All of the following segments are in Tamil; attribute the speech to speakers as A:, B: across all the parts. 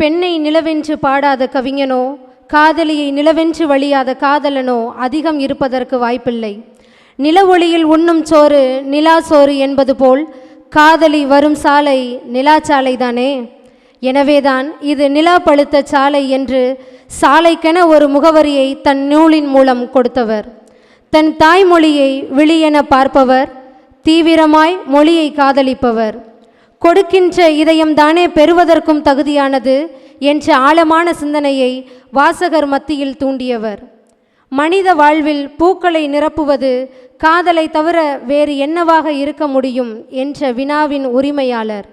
A: பெண்ணை நிலவென்று பாடாத கவிஞனோ காதலியை நிலவென்று வழியாத காதலனோ அதிகம் இருப்பதற்கு வாய்ப்பில்லை. நில ஒளியில் உண்ணும் சோறு நிலா சோறு என்பது போல் காதலி வரும் சாலை நிலா சாலைதானே எனவேதான் இது நிலா பழுத்த சாலை என்று சாலைக்கென ஒரு முகவரியை தன் நூலின் மூலம் கொடுத்தவர். தன் தாய்மொழியை விழியென பார்ப்பவர் தீவிரமாய் மொழியை காதலிப்பவர். கொடுக்கின்ற இதயம் தானே பெறுவதற்கும் தகுதியானது என்ற ஆழமான சிந்தனையை வாசகர் மத்தியில் தூண்டியவர். மனித வாழ்வில் பூக்களை நிரப்புவது காதலை தவிர வேறு என்னவாக இருக்க முடியும் என்ற வினாவின் உரிமையாளர்.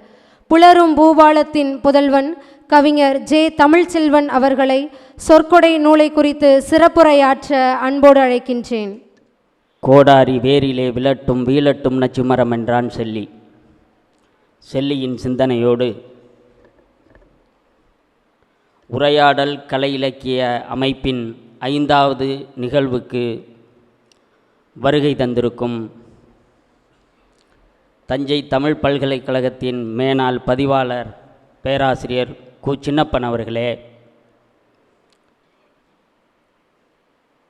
A: புலரும் பூபாலத்தின் புதல்வன் கவிஞர் ஜே தமிழ்ச்செல்வன் அவர்களை சொற்கொடை நூலை குறித்து சிறப்புரையாற்ற அன்போடு அழைக்கின்றேன்.
B: கோடாரி வேரிலே விழட்டும் வீழட்டும் நச்சுமரம் என்றான் செல்லி. செல்லியின் சிந்தனையோடு உரையாடல் கலை இலக்கிய அமைப்பின் ஐந்தாவது நிகழ்வுக்கு வருகை தந்திருக்கும் தஞ்சை தமிழ் பல்கலைக்கழகத்தின் மேனாள் பதிவாளர் பேராசிரியர் கு. சின்னப்பன் அவர்களே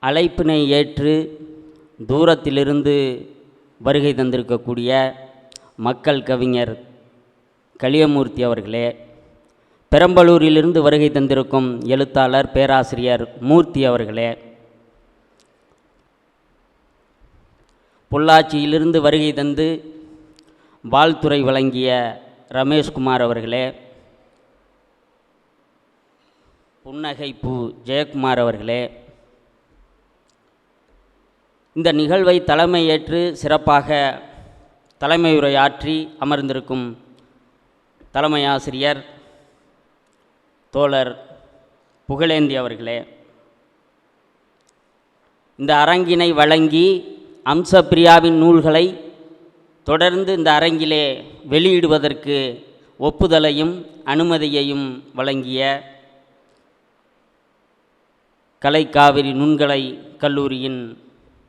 B: அழைப்பினை ஏற்று தூரத்திலிருந்து வருகை தந்திருக்கக்கூடிய மக்கள் கவிஞர் கலியமூர்த்தி அவர்களே பெரம்பலூரிலிருந்து வருகை தந்திருக்கும் எழுத்தாளர் பேராசிரியர் மூர்த்தி அவர்களே பொள்ளாச்சியிலிருந்து வருகை தந்து வாழ்த்துறை வழங்கிய ரமேஷ்குமார் அவர்களே புன்னகைப்பூ ஜெயக்குமார் அவர்களே இந்த நிகழ்வை தலைமை ஏற்று சிறப்பாக தலைமையுரை ஆற்றி அமர்ந்திருக்கும் தலைமை ஆசிரியர் தோழர் புகழேந்தி அவர்களே இந்த அரங்கினை வழங்கி அம்சப்பிரியாவின் நூல்களை தொடர்ந்து இந்த அரங்கிலே வெளியிடுவதற்கு ஒப்புதலையும் அனுமதியையும் வழங்கிய கலைக்காவிரி நுண்கலை கல்லூரியின்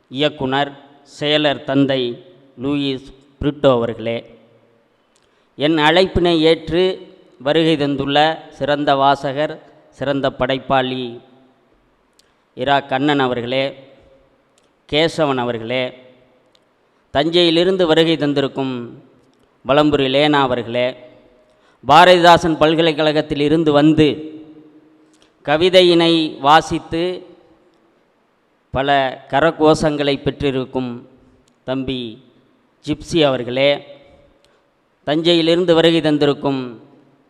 B: இயக்குனர் செயலர் தந்தை லூயிஸ் பிரிட்டோ அவர்களே. என் அழைப்பினை ஏற்று வருகை தந்துள்ள சிறந்த வாசகர் சிறந்த படைப்பாளி இரா கண்ணன் அவர்களே கேசவன் அவர்களே தஞ்சையிலிருந்து வருகை தந்திருக்கும் வலம்புரி லேனா அவர்களே பாரதிதாசன் பல்கலைக்கழகத்தில் இருந்து வந்து கவிதையினை வாசித்து பல கரகோஷங்களை பெற்றிருக்கும் தம்பி ஜிப்சி அவர்களே தஞ்சையிலிருந்து வருகை தந்திருக்கும்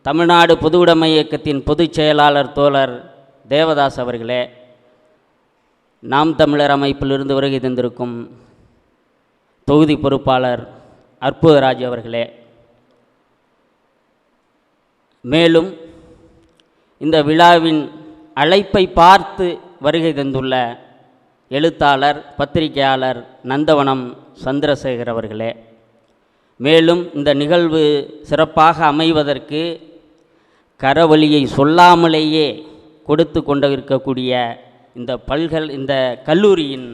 B: தமிழ்நாடு பொதுவுடைமை இயக்கத்தின் பொதுச் செயலாளர் தோழர் தேவதாஸ் அவர்களே நாம் தமிழர் அமைப்பிலிருந்து வருகை தந்திருக்கும் தொகுதி பொறுப்பாளர் அற்புதராஜ் அவர்களே. மேலும் இந்த விழாவின் அழைப்பை பார்த்து வருகை தந்துள்ள எழுத்தாளர் பத்திரிகையாளர் நந்தவனம் சந்திரசேகர் அவர்களே மேலும் இந்த நிகழ்வு சிறப்பாக அமைவதற்கு கரவழியை சொல்லாமலேயே கொடுத்து கொண்டிருக்கக்கூடிய இந்த பல்கல் இந்த கல்லூரியின்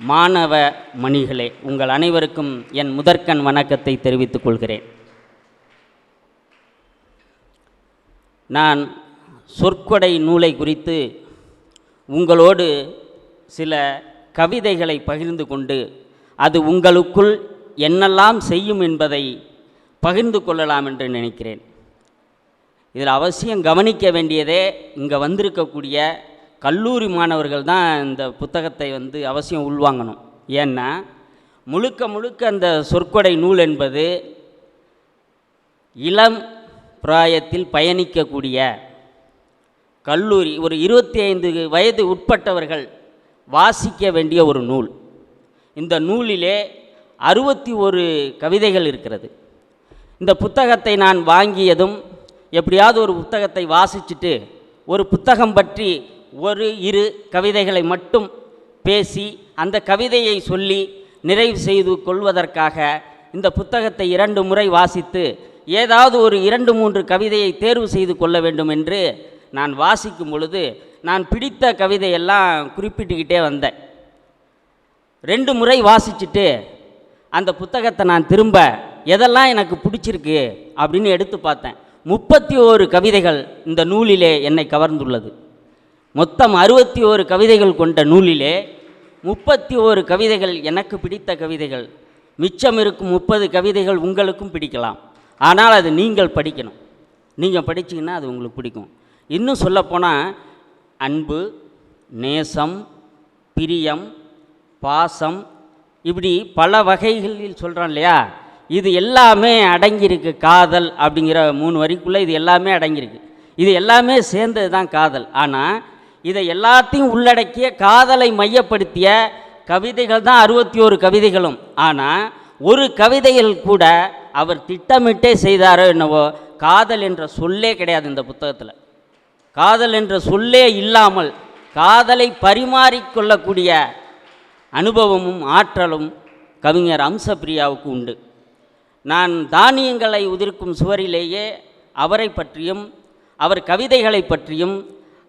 B: மாணவ மணிகளே உங்கள் அனைவருக்கும் என் முதற்கண் வணக்கத்தை தெரிவித்துக் கொள்கிறேன். நான் சொற்கொடை நூலை குறித்து உங்களோடு சில கவிதைகளை பகிர்ந்து கொண்டு அது உங்களுக்குள் என்னெல்லாம் செய்யும் என்பதை பகிர்ந்து கொள்ளலாம் என்று நினைக்கிறேன். இதில் அவசியம் கவனிக்க வேண்டியதே இங்கே வந்திருக்கக்கூடிய கல்லூரி மாணவர்கள் தான் இந்த புத்தகத்தை வந்து அவசியம் உள்வாங்கணும். ஏன்னா முழுக்க முழுக்க அந்த சொற்கொடை நூல் என்பது இளம் பிராயத்தில் பயணிக்கக்கூடிய கல்லூரி ஒரு இருபத்தி ஐந்து வயது உட்பட்டவர்கள் வாசிக்க வேண்டிய ஒரு நூல். இந்த நூலிலே அறுபத்தி ஒரு கவிதைகள் இருக்கிறது. இந்த புத்தகத்தை நான் வாங்கியதும் எப்படியாவது ஒரு புத்தகத்தை வாசிச்சுட்டு ஒரு புத்தகம் பற்றி ஒரு இரு கவிதைகளை மட்டும் பேசி அந்த கவிதையை சொல்லி நிறைவு செய்து கொள்வதற்காக இந்த புத்தகத்தை இரண்டு முறை வாசித்து ஏதாவது ஒரு இரண்டு மூன்று கவிதையை தேர்வு செய்து கொள்ள வேண்டும் என்று நான் வாசிக்கும் பொழுது நான் பிடித்த கவிதையெல்லாம் குறிப்பிட்டுக்கிட்டே வந்தேன். ரெண்டு முறை வாசிச்சுட்டு அந்த புத்தகத்தை நான் திரும்ப எதெல்லாம் எனக்கு பிடிச்சிருக்கு அப்படின்னு எடுத்து பார்த்தேன். முப்பத்தி ஓரு கவிதைகள் இந்த நூலிலே என்னை கவர்ந்துள்ளது. மொத்தம் அறுபத்தி ஓரு கவிதைகள் கொண்ட நூலிலே முப்பத்தி ஓரு கவிதைகள் எனக்கு பிடித்த கவிதைகள். மிச்சம் இருக்கும் முப்பது கவிதைகள் உங்களுக்கும் பிடிக்கலாம். ஆனால் அது நீங்கள் படிக்கணும். நீங்கள் படிச்சீங்கன்னா அது உங்களுக்கு பிடிக்கும். இன்னும் சொல்லப்போனால் அன்பு நேசம் பிரியம் பாசம் இப்படி பல வகைகளில் சொல்கிறோம் இல்லையா? இது எல்லாமே அடங்கியிருக்கு காதல் அப்படிங்கிற மூணு வரிக்குள்ளே இது எல்லாமே அடங்கியிருக்கு. இது எல்லாமே சேர்ந்தது தான் காதல். ஆனால் இதை எல்லாத்தையும் உள்ளடக்கிய காதலை மையப்படுத்திய கவிதைகள் தான் அறுபத்தி ஓரு கவிதைகளும். ஆனால் ஒரு கவிதையில் கூட அவர் திட்டமிட்டே செய்தாரோ என்னவோ காதல் என்ற சொல்லே கிடையாது இந்த புத்தகத்தில். காதல் என்ற சொல்லே இல்லாமல் காதலை பரிமாறிக்கொள்ளக்கூடிய அனுபவமும் ஆற்றலும் கவிஞர் அம்சப்பிரியாவுக்கு உண்டு. நான் தானியங்களை உதிர்க்கும் சுவரிலேயே அவரை பற்றியும் அவர் கவிதைகளை பற்றியும்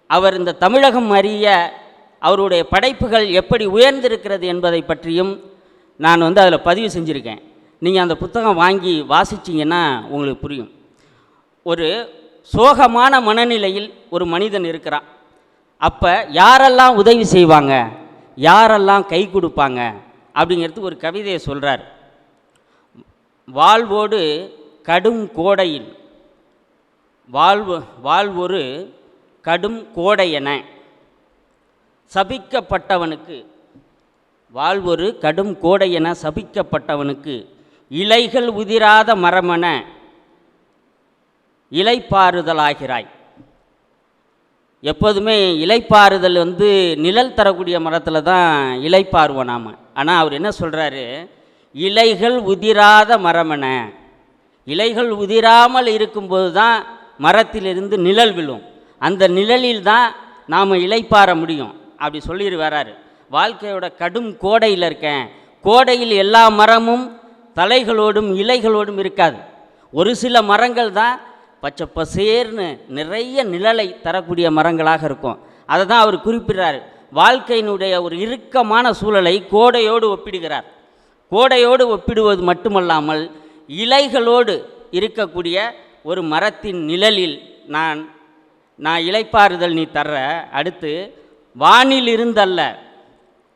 B: அவர் இந்த தமிழகம் அறிய அவருடைய படைப்புகள் எப்படி உயர்ந்திருக்கிறது என்பதை பற்றியும் நான் வந்து அதில் பதிவு செஞ்சுருக்கேன். நீங்கள் அந்த புத்தகம் வாங்கி வாசிச்சிங்கன்னா உங்களுக்கு புரியும். ஒரு சோகமான மனநிலையில் ஒரு மனிதன் இருக்கிறான். அப்போ யாரெல்லாம் உதவி செய்வாங்க? யாரெல்லாம் கை கொடுப்பாங்க அப்படிங்கிறது ஒரு கவிதையை சொல்கிறார் வாழ்வோடு கடும் கோடையில் வாழ்வு வாழ்வொரு கடும் கோடையென சபிக்கப்பட்டவனுக்கு வாழ்வொரு கடும் கோடையென சபிக்கப்பட்டவனுக்கு இலைகள் உதிராத மரமென இலைப்பாறுதலாகிறாய். எப்போதுமே இலைப்பாறுதல் வந்து நிழல் தரக்கூடிய மரத்தில் தான் இலைப்பாறுவோம் நாம். ஆனால் அவர் என்ன சொல்கிறாரு இலைகள் உதிராத மரமென இலைகள் உதிராமல் இருக்கும்போது தான் மரத்திலிருந்து நிழல் விழும். அந்த நிழலில் தான் நாம் இலைப்பாற முடியும். அப்படி சொல்லிடு வராரு. வாழ்க்கையோட கடும் கோடையில் இருக்கேன். கோடையில் எல்லா மரமும் தலைகளோடும் இலைகளோடும் இருக்காது. ஒரு சில மரங்கள் தான் பச்சை பசேர்னு நிறைய நிழலை தரக்கூடிய மரங்களாக இருக்கும். அதை தான் அவர் குறிப்பிடுறார். வாழ்க்கையினுடைய ஒரு இறுக்கமான சூழலை கோடையோடு ஒப்பிடுகிறார். கோடையோடு ஒப்பிடுவது மட்டுமல்லாமல் இலைகளோடு இருக்கக்கூடிய ஒரு மரத்தின் நிழலில் நான் நான் இலைப்பாறுதல் நீ தர்ற. அடுத்து வானிலிருந்தல்ல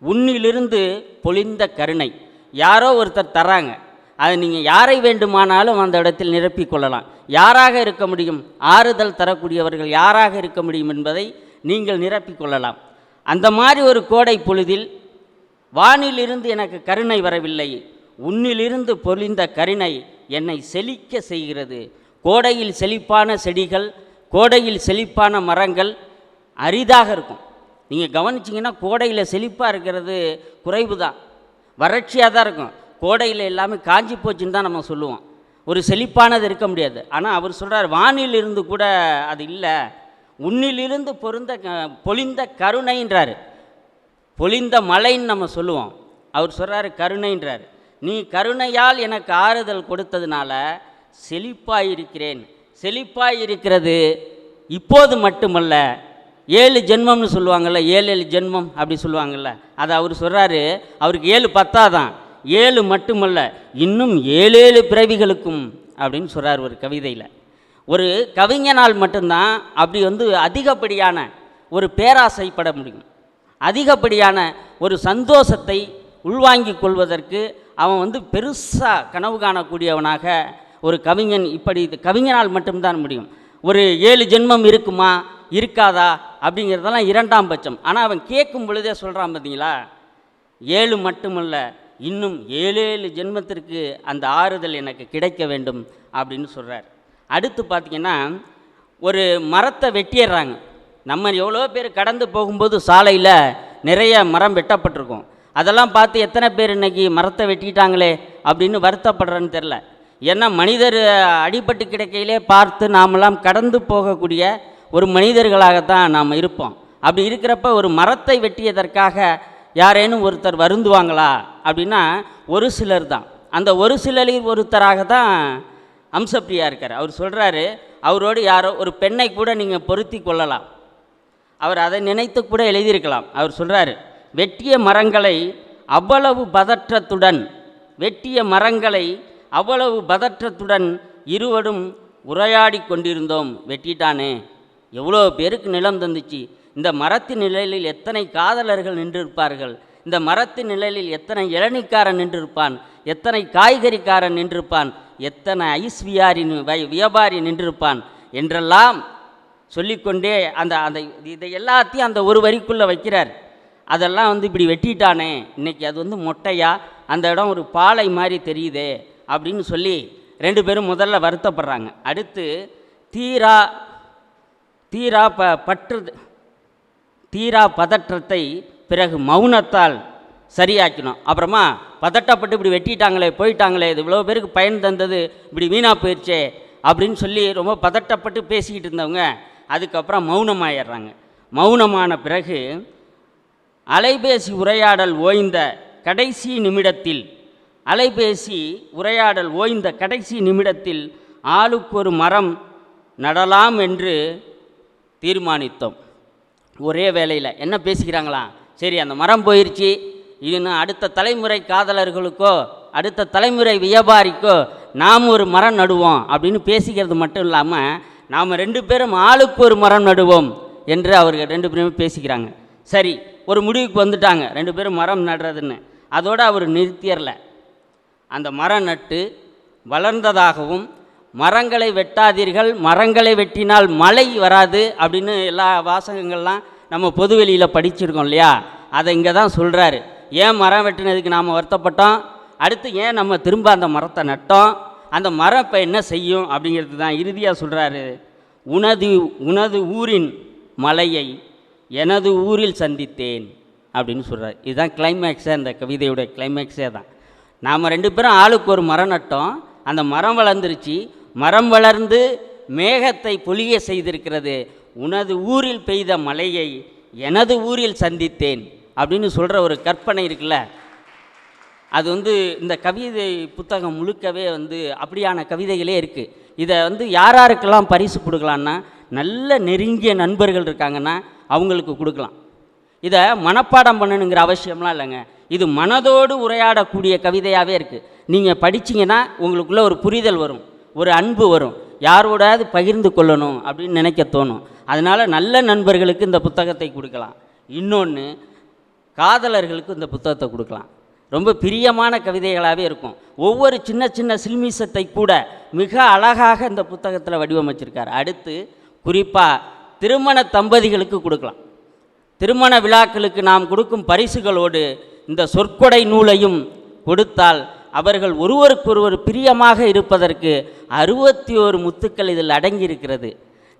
B: உன்னிலிருந்து பொழிந்த கருணை. யாரோ ஒருத்தர் தராங்க அது நீங்கள் யாரை வேண்டுமானாலும் அந்த இடத்தில் நிரப்பிக் கொள்ளலாம். யாராக இருக்க முடியும்? ஆறுதல் தரக்கூடியவர்கள் யாராக இருக்க முடியும் என்பதை நீங்கள் நிரப்பிக் கொள்ளலாம். அந்த மாதிரி ஒரு கோடை பொழுதில் வானிலிருந்து எனக்கு கருணை வரவில்லை. உன்னிலிருந்து பொழிந்த கருணை என்னை செழிக்க செய்கிறது. கோடையில் செழிப்பான செடிகள் கோடையில் செழிப்பான மரங்கள் அரிதாக இருக்கும். நீங்கள் கவனிச்சிங்கன்னா கோடையில் செழிப்பாக இருக்கிறது குறைவு தான் வறட்சியாக தான் இருக்கும். கோடையில் எல்லாமே காஞ்சி போச்சுன்னு தான் நம்ம சொல்லுவோம். ஒரு செழிப்பானது இருக்க முடியாது. ஆனால் அவர் சொல்கிறார் வானிலிருந்து கூட அது இல்லை. உன்னிலிருந்து பொருந்த க- பொழிந்த கருணைன்றார். பொழிந்த மலைன்னு நம்ம சொல்லுவோம். அவர் சொல்கிறாரு கருணைன்றார். நீ கருணையால் எனக்கு ஆறுதல் கொடுத்ததுனால செழிப்பாய் இருக்கிறேன் செழிப்பாய் இருக்கிறது இப்போது மட்டுமல்ல. ஏழு ஜென்மம்னு சொல்லுவாங்கள்ல ஏழு ஏழு ஜென்மம் அப்படி சொல்லுவாங்கள்ல அதை அவர் சொல்கிறாரு அவருக்கு ஏழு பத்தாதான் ஏழு மட்டுமல்ல இன்னும் ஏழேழு பிறவிகளுக்கும் அப்படின்னு சொல்கிறார் ஒரு கவிதையில். ஒரு கவிஞனால் மட்டும்தான் அப்படி வந்து அதிகப்படியான ஒரு பேராசைப்பட முடியும். அதிகப்படியான ஒரு சந்தோஷத்தை உள்வாங்கிக் கொள்வதற்கு அவன் வந்து பெருசாக கனவு காணக்கூடியவனாக ஒரு கவிஞன் இப்படி இது கவிஞனால் மட்டும்தான் முடியும். ஒரு ஏழு ஜென்மம் இருக்குமா இருக்காதா அப்படிங்கிறதெல்லாம் இரண்டாம் பட்சம். ஆனால் அவன் கேட்கும் பொழுதே சொல்கிறான் பார்த்தீங்களா ஏழு மட்டுமல்ல இன்னும் ஏழேழு ஜென்மத்திற்கு அந்த ஆறுதல் எனக்கு கிடைக்க வேண்டும் அப்படின்னு சொல்கிறார் அடுத்து பார்த்தீங்கன்னா ஒரு மரத்தை வெட்டிடுறாங்க நம்ம எவ்வளோ பேர் கடந்து போகும்போது சாலையில் நிறைய மரம் வெட்டப்பட்டிருக்கும். அதெல்லாம் பார்த்து எத்தனை பேர் இன்னைக்கு மரத்தை வெட்டிட்டாங்களே அப்படின்னு வருத்தப்படுறேன்னு தெரில ஏன்னா மனிதர் அடிபட்டு கிடைக்கையிலே பார்த்து நாமெல்லாம் கடந்து போகக்கூடிய ஒரு மனிதர்களாகத்தான் நாம் இருப்போம். அப்படி இருக்கிறப்ப ஒரு மரத்தை வெட்டியதற்காக யாரேனும் ஒருத்தர் வருந்துவாங்களா? அப்படின்னா ஒரு சிலர் தான். அந்த ஒரு சிலரில் ஒருத்தராக தான் அம்சப்பிரியா இருக்கார். அவர் சொல்கிறாரு அவரோடு யாரோ ஒரு பெண்ணை கூட நீங்கள் பொருத்தி கொள்ளலாம். அவர் அதை நினைத்து கூட எழுதியிருக்கலாம். அவர் சொல்கிறாரு வெட்டிய மரங்களை அவ்வளவு பதற்றத்துடன் வெட்டிய மரங்களை அவ்வளவு பதற்றத்துடன் இருவரும் உரையாடி கொண்டிருந்தோம். வெட்டிட்டானே. எவ்வளோ பேருக்கு நிலம் தந்துச்சு. இந்த மரத்தின் நிழலில் எத்தனை காதலர்கள் நின்றிருப்பார்கள்? இந்த மரத்தின் நிழலில் எத்தனை இளநிக்காரன் நின்றிருப்பான்? எத்தனை காய்கறிக்காரன் நின்றிருப்பான்? எத்தனை ஐஸ் வியாரி வை- வியாபாரி நின்றிருப்பான்? என்றெல்லாம் சொல்லிக்கொண்டே அந்த அந்த இதை எல்லாத்தையும் அந்த ஒரு வரிக்குள்ளே வைக்கிறார். அதெல்லாம் வந்து இப்படி வெட்டிட்டானே. இன்னைக்கு அது வந்து மொட்டையா? அந்த இடம் ஒரு பாலை மாதிரி தெரியுதே அப்படின்னு சொல்லி ரெண்டு பேரும் முதல்ல வருத்தப்படுறாங்க. அடுத்து தீரா தீரா ப பற்று தீரா பதற்றத்தை பிறகு மௌனத்தால் சரியாக்கணும் அப்புறமா பதட்டப்பட்டு இப்படி வெட்டிட்டாங்களே போயிட்டாங்களே இது இவ்வளோ பேருக்கு பயன் தந்தது இப்படி வீணாக போயிடுச்சே அப்படின்னு சொல்லி ரொம்ப பதட்டப்பட்டு பேசிக்கிட்டு இருந்தவங்க அதுக்கப்புறம் மௌனமாயிடுறாங்க. மௌனமான பிறகு அலைபேசி உரையாடல் ஓய்ந்த கடைசி நிமிடத்தில் அலைபேசி உரையாடல் ஓய்ந்த கடைசி நிமிடத்தில் ஆளுக்கு ஒரு மரம் நடலாம் என்று தீர்மானித்தோம். ஒரே வேலையில் என்ன பேசிக்கிறாங்களாம் சரி அந்த மரம் போயிடுச்சு இன்னும் அடுத்த தலைமுறை காதலர்களுக்கோ அடுத்த தலைமுறை வியாபாரிக்கோ நாம் ஒரு மரம் நடுவோம் அப்படின்னு பேசிக்கிறது மட்டும் இல்லாமல் நாம் ரெண்டு பேரும் ஆளுக்கு ஒரு மரம் நடுவோம் என்று அவர்கள் ரெண்டு பேருமே பேசிக்கிறாங்க. சரி ஒரு முடிவுக்கு வந்துட்டாங்க. ரெண்டு பேரும் மரம் நடுறதுன்னு. அதோடு அவர் நிறுத்தியரில் அந்த மரம் நட்டு வளர்ந்ததாகவும் மரங்களை வெட்டாதீர்கள் மரங்களை வெட்டினால் மழை வராது அப்படின்னு எல்லா வாசகங்கள்லாம் நம்ம பொதுவெளியில் படிச்சிருக்கோம் இல்லையா? அதை இங்கே தான் சொல்கிறாரு ஏன் மரம் வெட்டினதுக்கு நாம் வருத்தப்பட்டோம்? அடுத்து ஏன் நம்ம திரும்ப அந்த மரத்தை நட்டோம்? அந்த மரம் இப்போ என்ன செய்யும் அப்படிங்கிறது தான் இறுதியாக சொல்கிறாரு உனது உனது ஊரின் மலையை எனது ஊரில் சந்தித்தேன் அப்படின்னு சொல்கிறார் இதுதான் கிளைமேக்ஸே அந்த கவிதையுடைய கிளைமேக்ஸே தான். நாம் ரெண்டு பேரும் ஆளுக்கு ஒரு மரம் நட்டோம். அந்த மரம் வளர்ந்துருச்சு. மரம் வளர்ந்து மேகத்தை பொழிய செய்திருக்கிறது. உனது ஊரில் பெய்த மழையை எனது ஊரில் சந்தித்தேன் அப்படின்னு சொல்கிற ஒரு கற்பனை இருக்குல்ல? அது வந்து இந்த கவிதை புத்தகம் முழுக்கவே வந்து அப்படியான கவிதைகளே இருக்குது இதை வந்து யார் யாருக்கெல்லாம் பரிசு கொடுக்கலான்னா நல்ல நெருங்கிய நண்பர்கள் இருக்காங்கன்னா அவங்களுக்கு கொடுக்கலாம். இதை மனப்பாடம் பண்ணணுங்கிற அவசியம்லாம் இல்லைங்க. இது மனதோடு உரையாடக்கூடிய கவிதையாகவே இருக்குது நீங்கள் படிச்சீங்கன்னா உங்களுக்குள்ளே ஒரு புரிதல் வரும். ஒரு அன்பு வரும். யாரோடாவது பகிர்ந்து கொள்ளணும் அப்படின்னு நினைக்க தோணும். அதனால் நல்ல நண்பர்களுக்கு இந்த புத்தகத்தை கொடுக்கலாம். இன்னொன்று காதலர்களுக்கு இந்த புத்தகத்தை கொடுக்கலாம். ரொம்ப பிரியமான கவிதைகளாகவே இருக்கும். ஒவ்வொரு சின்ன சின்ன சில்மிசத்தை கூட மிக அழகாக இந்த புத்தகத்தில் வடிவமைச்சிருக்கார். அடுத்து குறிப்பாக திருமண தம்பதிகளுக்கு கொடுக்கலாம். திருமண விழாக்களுக்கு நாம் கொடுக்கும் பரிசுகளோடு இந்த சொற்கொடை நூலையும் கொடுத்தால் அவர்கள் ஒருவருக்கொருவர் பிரியமாக இருப்பதற்கு அறுபத்தி ஒரு முத்துக்கள் இதில் அடங்கியிருக்கிறது.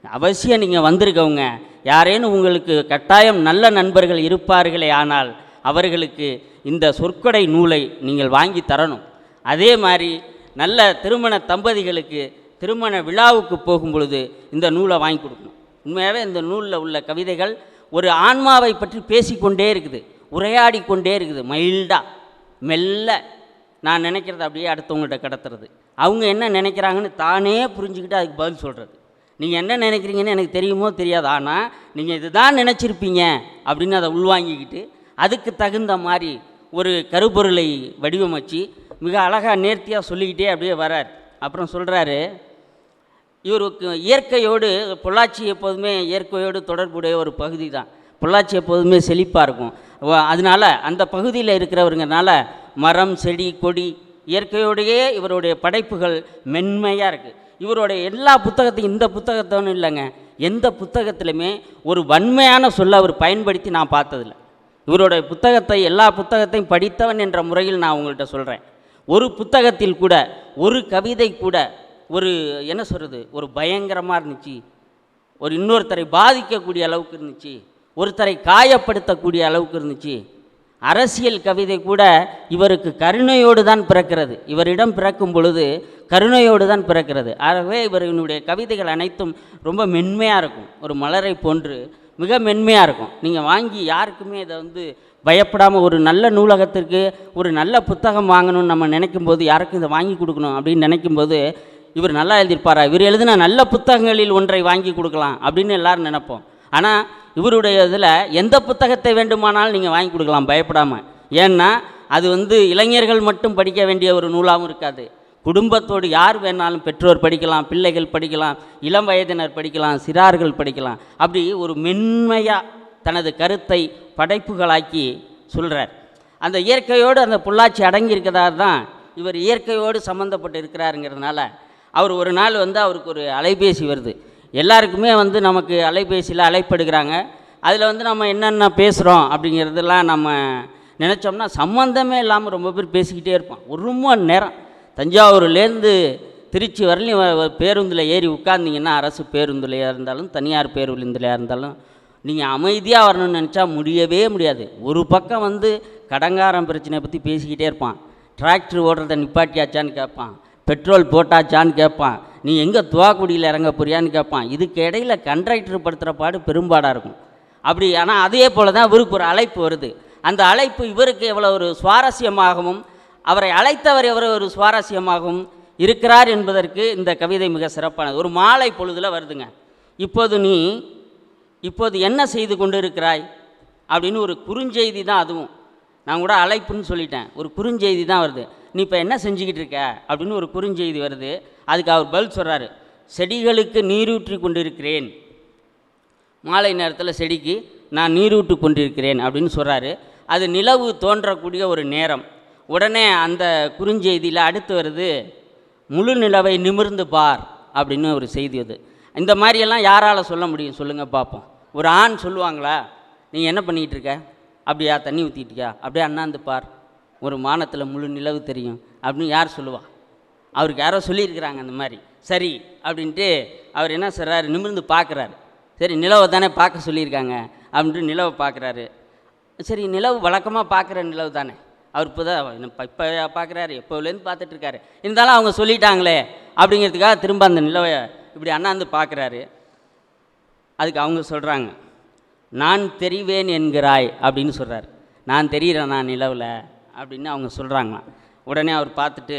B: அவசியம் நீங்கள் வந்திருக்கவங்க. யாரேனும் உங்களுக்கு கட்டாயம் நல்ல நண்பர்கள் இருப்பார்களே ஆனால் அவர்களுக்கு இந்த சொற்கொடை நூலை நீங்கள் வாங்கி தரணும். அதே மாதிரி நல்ல திருமண தம்பதிகளுக்கு திருமண விழாவுக்கு போகும் பொழுது இந்த நூலை வாங்கி கொடுக்கணும். உண்மையாகவே இந்த நூலில் உள்ள கவிதைகள் ஒரு ஆன்மாவை பற்றி பேசிக்கொண்டே இருக்குது. உரையாடி கொண்டே இருக்குது. மைல்டாக மெல்ல. நான் நினைக்கிறத அப்படியே அடுத்தவங்கள்ட்ட கடத்துறது. அவங்க என்ன நினைக்கிறாங்கன்னு தானே புரிஞ்சுக்கிட்டு அதுக்கு பதில் சொல்கிறது நீங்கள் என்ன நினைக்கிறீங்கன்னு எனக்கு தெரியுமோ தெரியாது. ஆனால் நீங்கள் இதுதான் நினச்சிருப்பீங்க அப்படின்னு அதை உள்வாங்கிக்கிட்டு அதுக்கு தகுந்த மாதிரி ஒரு கருப்பொருளை வடிவமைச்சு மிக அழகாக நேர்த்தியாக சொல்லிக்கிட்டே அப்படியே வரார் அப்புறம் சொல்கிறாரு இவருக்கு இயற்கையோடு பொள்ளாச்சி எப்போதுமே இயற்கையோடு தொடர்புடைய ஒரு பகுதி தான் பொள்ளாச்சி எப்போதுமே செழிப்பாக இருக்கும். அதனால் அதனால அந்த பகுதியில் இருக்கிறவருங்கனால மரம் செடி கொடி இயற்கையோடையே இவருடைய படைப்புகள் மென்மையாக இருக்குது இவருடைய எல்லா புத்தகத்தையும் இந்த புத்தகத்தோன்னு இல்லைங்க. எந்த புத்தகத்திலுமே ஒரு வன்மையான சொல்ல அவர் பயன்படுத்தி நான் பார்த்ததில்ல. இவருடைய புத்தகத்தை எல்லா புத்தகத்தையும் படித்தவன் என்ற முறையில் நான் உங்கள்கிட்ட சொல்கிறேன் ஒரு புத்தகத்தில் கூட ஒரு கவிதை கூட ஒரு என்ன சொல்கிறது ஒரு பயங்கரமாக இருந்துச்சு. ஒரு இன்னொருத்தரை பாதிக்கக்கூடிய அளவுக்கு இருந்துச்சு. ஒருத்தரை காயப்படுத்தக்கூடிய அளவுக்கு இருந்துச்சு. அரசியல் கவிதை கூட இவருக்கு கருணையோடு தான் பிறக்கிறது. இவரிடம் பிறக்கும் பொழுது கருணையோடு தான் பிறக்கிறது. ஆகவே இவரினுடைய கவிதைகள் அனைத்தும் ரொம்ப மென்மையாக இருக்கும். ஒரு மலரை போன்று மிக மென்மையாக இருக்கும். நீங்கள் வாங்கி யாருக்குமே இதை வந்து பயப்படாமல் ஒரு நல்ல நூலகத்திற்கு ஒரு நல்ல புத்தகம் வாங்கணும்னு நம்ம நினைக்கும் போது யாருக்கும் இதை வாங்கி கொடுக்கணும் அப்படின்னு நினைக்கும்போது இவர் நல்லா எழுதியிருப்பாரா? இவர் எழுதின நல்ல புத்தகங்களில் ஒன்றை வாங்கி கொடுக்கலாம் அப்படின்னு எல்லாரும் நினைப்போம். ஆனால் இவருடைய இதில் எந்த புத்தகத்தை வேண்டுமானாலும் நீங்கள் வாங்கி கொடுக்கலாம் பயப்படாமல். ஏன்னா அது வந்து இளைஞர்கள் மட்டும் படிக்க வேண்டிய ஒரு நூலாகவும் இருக்காது. குடும்பத்தோடு யார் வேணாலும் பெற்றோர் படிக்கலாம் பிள்ளைகள் படிக்கலாம் இளம் வயதினர் படிக்கலாம் சிறார்கள் படிக்கலாம். அப்படி ஒரு மென்மையாக தனது கருத்தை படைப்புகளாக்கி சொல்கிறார் அந்த இயற்கையோடு அந்த பொள்ளாச்சி அடங்கியிருக்கிறதா தான் இவர் இயற்கையோடு சம்மந்தப்பட்டு இருக்கிறாருங்கிறதுனால அவர் ஒரு நாள் வந்து அவருக்கு ஒரு அலைபேசி வருது. எல்லாருக்குமே வந்து நமக்கு அலைபேசியில் அழைப்படுகிறாங்க. அதில் வந்து நம்ம என்னென்ன பேசுகிறோம் அப்படிங்கிறதெல்லாம் நம்ம நினச்சோம்னா சம்மந்தமே இல்லாமல் ரொம்ப பேர் பேசிக்கிட்டே இருப்பான் ஒரு மணி நேரம். தஞ்சாவூர்லேருந்து திருச்சி வரலையும் பேருந்தில் ஏறி உட்கார்ந்தீங்கன்னா அரசு பேருந்துலையாக இருந்தாலும் தனியார் பேருந்துலையாக இருந்தாலும் நீங்கள் அமைதியாக வரணும்னு நினச்சா முடியவே முடியாது. ஒரு பக்கம் வந்து கடங்காரம் பிரச்சனையை பற்றி பேசிக்கிட்டே இருப்பான். டிராக்டர் ஓடுறத நிப்பாட்டியாச்சான்னு கேட்பான். பெட்ரோல் போட்டாச்சான்னு கேட்பான். நீ எங்கே துவாக்குடியில் இறங்க போறியான்னு கேட்பான். இதுக்கு இடையில் கண்ட்ராக்டர் படுத்துகிற பாடு பெரும்பாடாக இருக்கும். அப்படி ஆனால் அதே போல் தான் இவருக்கு ஒரு அழைப்பு வருது. அந்த அழைப்பு இவருக்கு எவ்வளோ ஒரு சுவாரஸ்யமாகவும் அவரை அழைத்தவர் எவ்வளோ ஒரு சுவாரஸ்யமாகவும் இருக்கிறார் என்பதற்கு இந்த கவிதை மிக சிறப்பானது. ஒரு மாலை பொழுதில் வருதுங்க. இப்போது நீ இப்போது என்ன செய்து கொண்டு இருக்கிறாய் அப்படின்னு ஒரு குறுஞ்செய்தி தான் அதுவும். நான் கூட அழைப்புன்னு சொல்லிட்டேன். ஒரு குறுஞ்செய்தி தான் வருது. நீ இப்போ என்ன செஞ்சுக்கிட்டு இருக்க? அப்படின்னு ஒரு குறுஞ்செய்தி வருது. அதுக்கு அவர் பதில் சொல்கிறாரு செடிகளுக்கு நீரூற்றி கொண்டிருக்கிறேன். மாலை நேரத்தில் செடிக்கு நான் நீரூட்டு கொண்டிருக்கிறேன் அப்படின்னு சொல்கிறாரு அது நிலவு தோன்றக்கூடிய ஒரு நேரம். உடனே அந்த குறுஞ்செய்தியில் அடுத்து வருது முழு நிலவை நிமிர்ந்து பார் அப்படின்னு ஒரு செய்தி அது இந்த மாதிரியெல்லாம் யாரால் சொல்ல முடியும்? சொல்லுங்கள் பார்ப்போம். ஒரு ஆண் சொல்லுவாங்களா நீங்கள் என்ன பண்ணிக்கிட்டு இருக்க? அப்படியா தண்ணி ஊற்றிட்டியா அப்படியே அண்ணாந்து பார். ஒரு மானத்தில் முழு நிலவு தெரியும் அப்படின்னு யார் சொல்லுவா? அவருக்கு யாரோ சொல்லியிருக்கிறாங்க அந்த மாதிரி. சரி அப்படின்ட்டு அவர் என்ன சொல்கிறாரு நிமிர்ந்து பார்க்குறாரு. சரி நிலவை தானே பார்க்க சொல்லியிருக்காங்க அப்படின்ட்டு நிலவை பார்க்குறாரு. சரி நிலவு வழக்கமாக பார்க்குற நிலவு தானே. அவர் இப்போ தான் இப்போ பார்க்குறாரு. எப்போலேருந்து பார்த்துட்டு இருக்காரு இருந்தாலும் அவங்க சொல்லிட்டாங்களே அப்படிங்கிறதுக்காக திரும்ப அந்த நிலவை இப்படி அண்ணாந்து பார்க்குறாரு. அதுக்கு அவங்க சொல்கிறாங்க நான் தெரிவேன் என்கிறாய் அப்படின்னு சொல்கிறார் நான் தெரிகிறேன் நான் நிலவில். அப்படின்னு அவங்க சொல்கிறாங்களாம் உடனே அவர் பார்த்துட்டு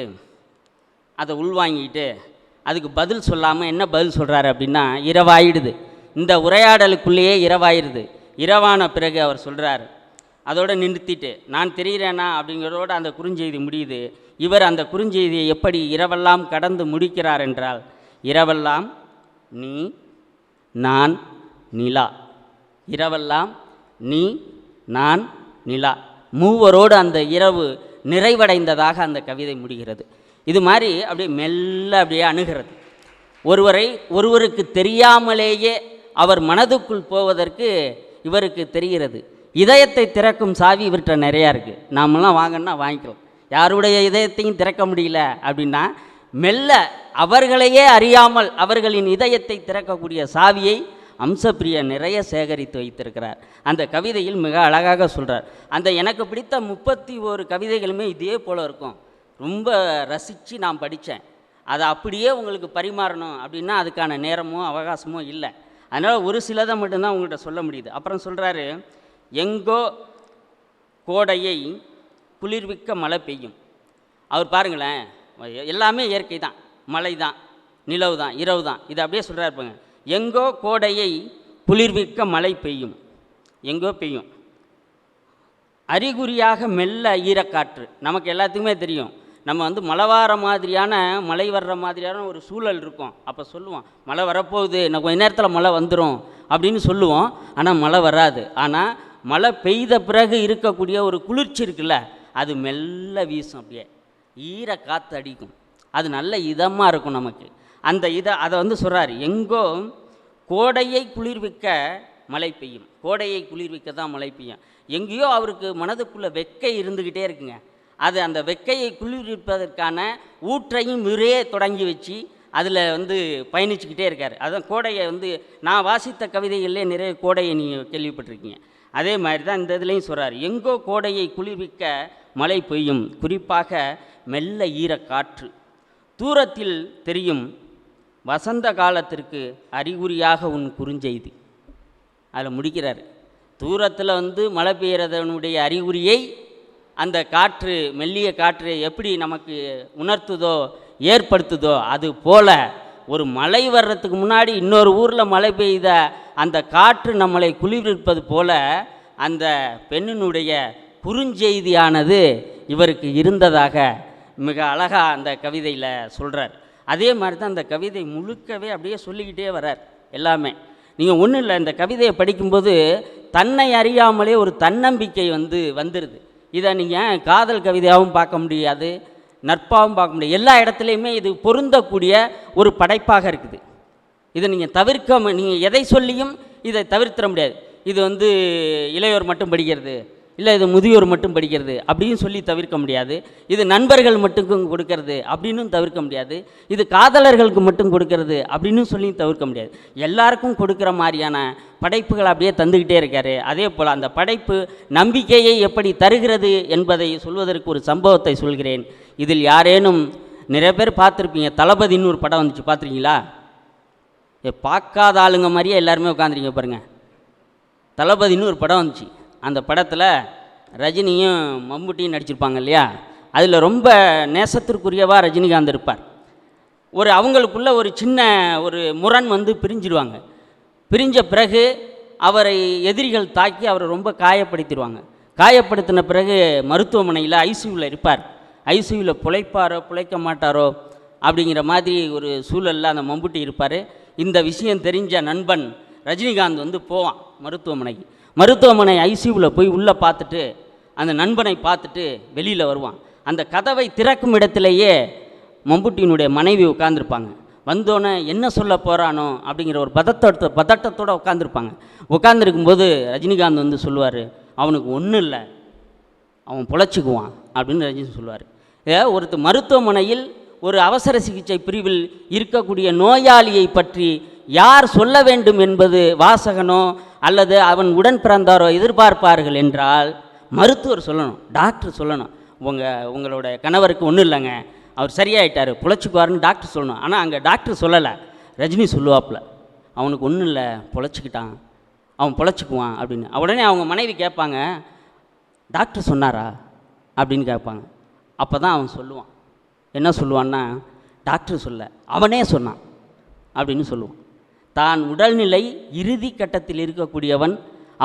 B: அதை உள்வாங்கிட்டு அதுக்கு பதில் சொல்லாமல் என்ன பதில் சொல்கிறாரு அப்படின்னா இரவாயிடுது. இந்த உரையாடலுக்குள்ளேயே இரவாயிடுது. இரவான பிறகு அவர் சொல்கிறார் அதோடு நிறுத்திட்டு நான் தெரிகிறேனா? அப்படிங்கிறதோட அந்த குறுஞ்செய்தி முடியுது. இவர் அந்த குறுஞ்செய்தியை எப்படி இரவெல்லாம் கடந்து முடிக்கிறார் என்றால் இரவெல்லாம் நீ நான் நிலா. இரவெல்லாம் நீ நான் நிலா. மூவரோடு அந்த இரவு நிறைவடைந்ததாக அந்த கவிதை முடிகிறது. இது மாதிரி அப்படியே மெல்ல அப்படியே அணுகிறது. ஒருவரை ஒருவருக்கு தெரியாமலேயே அவர் மனதுக்குள் போவதற்கு இவருக்கு தெரிகிறது. இதயத்தை திறக்கும் சாவி இவர்கிட்ட நிறையா இருக்குது நாமெல்லாம் வாங்கன்னா வாங்கிக்கலாம். யாருடைய இதயத்தையும் திறக்க முடியல அப்படின்னா மெல்ல அவர்களையே அறியாமல் அவர்களின் இதயத்தை திறக்கக்கூடிய சாவியை அம்சப்பிரிய நிறைய சேகரித்து வைத்திருக்கிறார். அந்த கவிதையில் மிக அழகாக சொல்கிறார் அந்த எனக்கு பிடித்த முப்பத்தி ஓரு கவிதைகளுமே இதே போல் இருக்கும். ரொம்ப ரசித்து நான் படித்தேன் அதை அப்படியே உங்களுக்கு பரிமாறணும் அப்படின்னா அதுக்கான நேரமோ அவகாசமோ இல்லை. அதனால் ஒரு சிலதை மட்டும்தான் உங்கள்கிட்ட சொல்ல முடியுது. அப்புறம் சொல்கிறாரு எங்கோ கோடையை குளிர்விக்க மழை பெய்யும். அவர் பாருங்களேன் எல்லாமே இயற்கை தான். மழை தான் நிலவு தான் இரவு தான். இதை அப்படியே சொல்கிறார் எங்கோ கோடையை குளிர்விக்க மழை பெய்யும். எங்கோ பெய்யும். அறிகுறியாக மெல்ல ஈரக்காற்று. நமக்கு எல்லாத்துக்குமே தெரியும். நம்ம வந்து மழை வர மாதிரியான மழை வர்ற மாதிரியான ஒரு சூழல் இருக்கும். அப்போ சொல்லுவோம் மழை வரப்போகுது. இன்னும் கொஞ்ச நேரத்தில் மழை வந்துடும் அப்படின்னு சொல்லுவோம். ஆனால் மழை வராது. ஆனால் மழை பெய்த பிறகு இருக்கக்கூடிய ஒரு குளிர்ச்சி இருக்குல்ல அது மெல்ல வீசும் அப்படியே. ஈர காற்று அடிக்கும். அது நல்ல இதமாக இருக்கும் நமக்கு. அந்த இதை அதை வந்து சொல்கிறாரு எங்கோ கோடையை குளிர்விக்க மழை பெய்யும். கோடையை குளிர்விக்க தான் மழை பெய்யும். எங்கேயோ அவருக்கு மனதுக்குள்ளே வெக்கை இருந்துக்கிட்டே இருக்குங்க. அது அந்த வெக்கையை குளிர்விப்பதற்கான ஊற்றையும் இவரே தொடங்கி வச்சு அதில் வந்து பயணிச்சுக்கிட்டே இருக்கார். அதான் கோடையை வந்து நான் வாசித்த கவிதைகளிலே நிறைய கோடையை நீங்கள் கேள்விப்பட்டிருக்கீங்க. அதே மாதிரி தான் இந்த இதுலேயும் சொல்கிறார் எங்கோ கோடையை குளிர்விக்க மழை பெய்யும். குறிப்பாக மெல்ல ஈர காற்று. தூரத்தில் தெரியும் வசந்த காலத்திற்கு அறிகுறியாக உன் குறுஞ்செய்தி. அதில் முடிக்கிறார். தூரத்தில் வந்து மழை பெய்கிறதனுடைய அறிகுறியை அந்த காற்று மெல்லிய காற்று எப்படி நமக்கு உணர்த்துதோ ஏற்படுத்துதோ அது போல ஒரு மழை வர்றதுக்கு முன்னாடி இன்னொரு ஊரில் மழை பெய்த அந்த காற்று நம்மளை குளிர்விப்பது போல அந்த பெண்ணினுடைய குறுஞ்செய்தியானது இவருக்கு இருந்ததாக மிக அழகாக அந்த கவிதையில் சொல்கிறார் அதே மாதிரி தான் அந்த கவிதை முழுக்கவே அப்படியே சொல்லிக்கிட்டே வர்றார் எல்லாமே. நீங்கள் ஒன்றும் இல்லை இந்த கவிதையை படிக்கும்போது தன்னை அறியாமலே ஒரு தன்னம்பிக்கை வந்து வந்துடுது இதை நீங்கள் காதல் கவிதையாகவும் பார்க்க முடியாது நட்பாகவும் பார்க்க முடியாது. எல்லா இடத்துலையுமே இது பொருந்தக்கூடிய ஒரு படைப்பாக இருக்குது. இதை நீங்கள் தவிர்க்க நீங்கள் எதை சொல்லியும் இதை தவிர்த்திட முடியாது. இது வந்து இளையோர் மட்டும் படிக்கிறது. இல்லை இது முதியோர் மட்டும் படிக்கிறது அப்படின்னு சொல்லி தவிர்க்க முடியாது. இது நண்பர்கள் மட்டும் கொடுக்கறது அப்படின்னு தவிர்க்க முடியாது. இது காதலர்களுக்கு மட்டும் கொடுக்கறது அப்படின்னு சொல்லி தவிர்க்க முடியாது. எல்லாருக்கும் கொடுக்குற மாதிரியான படைப்புகள் அப்படியே தந்துக்கிட்டே இருக்காரு. அதே போல் அந்த படைப்பு நம்பிக்கையை எப்படி தருகிறது என்பதை சொல்வதற்கு ஒரு சம்பவத்தை சொல்கிறேன். இதில் யாரேனும் நிறைய பேர் பார்த்துருப்பீங்க. தளபதின்னு ஒரு படம் வந்துச்சு. பார்த்துருக்கீங்களா? பார்க்காத ஆளுங்க மாதிரியே எல்லாருமே உட்காந்துருக்கீங்க பாருங்கள் தளபதின்னு ஒரு படம் வந்துச்சு. அந்த படத்தில் ரஜினியும் மம்முட்டியும் நடிச்சிருப்பாங்க இல்லையா? அதில் ரொம்ப நேசத்திற்குரியவாக ரஜினிகாந்த் இருப்பார். ஒரு அவங்களுக்குள்ள ஒரு சின்ன ஒரு முரண் வந்து பிரிஞ்சிடுவாங்க பிரிஞ்ச பிறகு அவரை எதிரிகள் தாக்கி அவரை ரொம்ப காயப்படுத்திடுவாங்க. காயப்படுத்தின பிறகு மருத்துவமனையில் ஐசியூவில் இருப்பார். ஐசியூவில் பிழைப்பாரோ பிழைக்க மாட்டாரோ அப்படிங்கிற மாதிரி ஒரு சூழலில் அந்த மம்புட்டி இருப்பார். இந்த விஷயம் தெரிஞ்ச நண்பன் ரஜினிகாந்த் வந்து போவான் மருத்துவமனைக்கு. மருத்துவமனை ஐசியூவில் போய் உள்ளே பார்த்துட்டு அந்த நண்பனை பார்த்துட்டு வெளியில் வருவான். அந்த கதவை திறக்கும் இடத்திலேயே மம்புட்டியினுடைய மனைவி உட்காந்துருப்பாங்க வந்தோன்னே என்ன சொல்ல போகிறானோ அப்படிங்கிற ஒரு பதத்தோட பதட்டத்தோடு உட்காந்துருப்பாங்க உட்காந்துருக்கும்போது ரஜினிகாந்த் வந்து சொல்லுவார் அவனுக்கு ஒன்றும் இல்லை. அவன் பொழைச்சிக்குவான். அப்படின்னு ரஜினி சொல்லுவார். ஏ ஒருத்தர் மருத்துவமனையில் ஒரு அவசர சிகிச்சை பிரிவில் இருக்கக்கூடிய நோயாளியை பற்றி யார் சொல்ல வேண்டும் என்பது வாசகனோ அல்லது அவன் உடன் பிறந்தாரோ எதிர்பார்ப்பார்கள் என்றால் மருத்துவர் சொல்லணும் டாக்டர் சொல்லணும். உங்கள் உங்களோட கணவருக்கு ஒன்றும் இல்லைங்க. அவர் சரியாயிட்டார் பொழைச்சிக்குவாருன்னு டாக்டர் சொல்லணும். ஆனால் அங்கே டாக்டர் சொல்லலை. ரஜினி சொல்லுவாப்பில் அவனுக்கு ஒன்றும் இல்லை பொழைச்சிக்கிட்டான். அவன் பொழைச்சிக்குவான் அப்படின்னு. உடனே அவங்க மனைவி கேட்பாங்க டாக்டர் சொன்னாரா? அப்படின்னு கேட்பாங்க. அப்போ தான் அவன் சொல்லுவான். என்ன சொல்லுவான்னா டாக்டர் சொல்ல அவனே சொன்னான் அப்படின்னு சொல்லுவான். தான் உடல்நிலை இறுதி கட்டத்தில் இருக்கக்கூடியவன்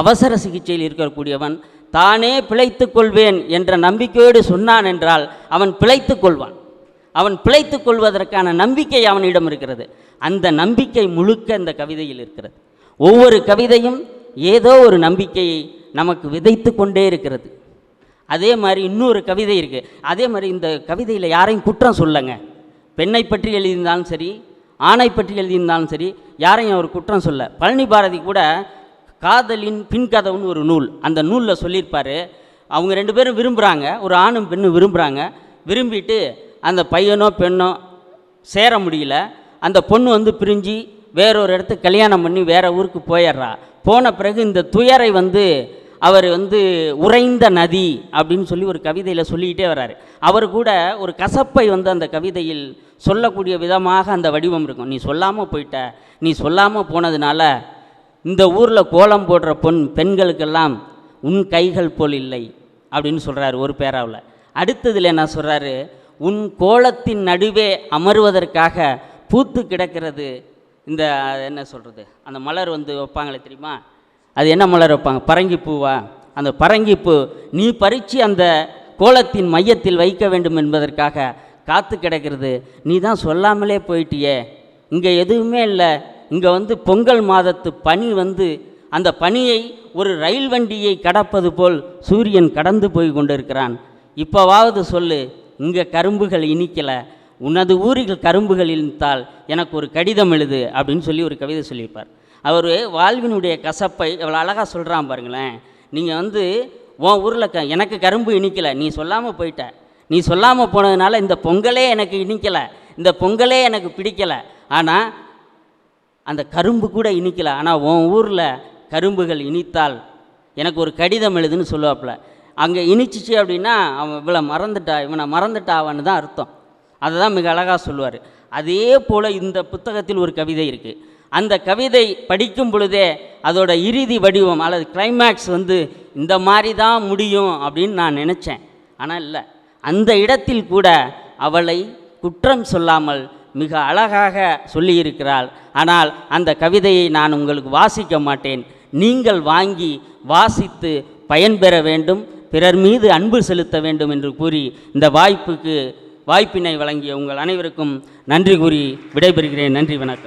B: அவசர சிகிச்சையில் இருக்கக்கூடியவன் தானே பிழைத்து கொள்வேன் என்ற நம்பிக்கையோடு சொன்னான் என்றால் அவன் பிழைத்து கொள்வான். அவன் பிழைத்து கொள்வதற்கான நம்பிக்கை அவனிடம் இருக்கிறது. அந்த நம்பிக்கை முழுக்க இந்த கவிதையில் இருக்கிறது. ஒவ்வொரு கவிதையும் ஏதோ ஒரு நம்பிக்கையை நமக்கு விதைத்து கொண்டே இருக்கிறது. அதே மாதிரி இன்னொரு கவிதை இருக்குது அதே மாதிரி இந்த கவிதையில் யாரையும் குற்றம் சொல்லுங்க. பெண்ணை பற்றி எழுதியிருந்தாலும் சரி ஆணை பற்றி எழுதியிருந்தாலும் சரி யாரையும் அவர் குற்றம் சொல்ல. பழனி பாரதி கூட காதலின் பின்கதவுன்னு ஒரு நூல் அந்த நூலில் சொல்லியிருப்பார். அவங்க ரெண்டு பேரும் விரும்புகிறாங்க ஒரு ஆணும் பெண்ணும் விரும்புகிறாங்க விரும்பிட்டு அந்த பையனோ பெண்ணோ சேர முடியல. அந்த பொண்ணு வந்து பிரிஞ்சு வேறொரு இடத்துக்கு கல்யாணம் பண்ணி வேறு ஊருக்கு போயிடுறா. போன பிறகு இந்த துயரை வந்து அவர் வந்து உறைந்த நதி அப்படின்னு சொல்லி ஒரு கவிதையில் சொல்லிக்கிட்டே வர்றாரு. அவர் கூட ஒரு கசப்பை வந்து அந்த கவிதையில் சொல்லக்கூடிய விதமாக அந்த வடிவம் இருக்கும். நீ சொல்லாமல் போயிட்ட நீ சொல்லாமல் போனதுனால இந்த ஊரில் கோலம் போடுற பொன் பெண்களுக்கெல்லாம் உன் கைகள் போல் இல்லை அப்படின்னு சொல்கிறாரு ஒரு பேராவில். அடுத்ததில் என்ன சொல்கிறாரு உன் கோலத்தின் நடுவே அமருவதற்காக பூத்து கிடக்கிறது. இந்த என்ன சொல்கிறது அந்த மலர் வந்து வைப்பாங்களே தெரியுமா? அது என்ன மலர் வைப்பாங்க? பரங்கி பூவா? அந்த பரங்கி பூ நீ பறித்து அந்த கோலத்தின் மையத்தில் வைக்க வேண்டும் என்பதற்காக காத்து கிடக்கிறது. நீ தான் சொல்லாமலே போயிட்டியே. இங்கே எதுவுமே இல்லை. இங்கே வந்து பொங்கல் மாதத்து பனி வந்து அந்த பனியை ஒரு ரயில் வண்டியை கடப்பது போல் சூரியன் கடந்து போய் கொண்டிருக்கிறான். இப்போவாவது சொல்லு இங்கே கரும்புகள் இனிக்கலை. உனது ஊரில் கரும்புகள் இனித்தால் எனக்கு ஒரு கடிதம் எழுது அப்படின்னு சொல்லி ஒரு கவிதை சொல்லியிருப்பார். அவர் வாழ்வினுடைய கசப்பை எவ்வளோ அழகாக சொல்கிறான் பாருங்களேன். நீங்கள் வந்து உன் ஊரில் க எனக்கு கரும்பு இனிக்கலை. நீ சொல்லாமல் போயிட்ட. நீ சொல்லாமல் போனதுனால இந்த பொங்கலே எனக்கு இனிக்கலை இந்த பொங்கலே எனக்கு பிடிக்கலை. ஆனால் அந்த கரும்பு கூட இனிக்கலை. ஆனால் உன் ஊரில் கரும்புகள் இனித்தால் எனக்கு ஒரு கடிதம் எழுதுன்னு சொல்லுவாப்புல. அங்கே இனிச்சிச்சு அப்படின்னா அவன் இவளை மறந்துட்டா இவனை மறந்துட்டாவன்னு தான் அர்த்தம். அதை தான் மிக அழகாக சொல்லுவார். அதே போல் இந்த புத்தகத்தில் ஒரு கவிதை இருக்குது அந்த கவிதை படிக்கும் பொழுதே அதோட இறுதி வடிவம் அல்லது கிளைமேக்ஸ் வந்து இந்த மாதிரி தான் முடியும் அப்படின்னு நான் நினச்சேன். ஆனால் இல்லை. அந்த இடத்தில் கூட அவளை குற்றம் சொல்லாமல் மிக அழகாக சொல்லியிருக்கிறாள். ஆனால் அந்த கவிதையை நான் உங்களுக்கு வாசிக்க மாட்டேன். நீங்கள் வாங்கி வாசித்து பயன்பெற வேண்டும் பிறர் மீது அன்பு செலுத்த வேண்டும் என்று கூறி இந்த வாய்ப்புக்கு வாய்ப்பினை வழங்கிய உங்கள் அனைவருக்கும் நன்றி கூறி விடைபெறுகிறேன். நன்றி வணக்கம்.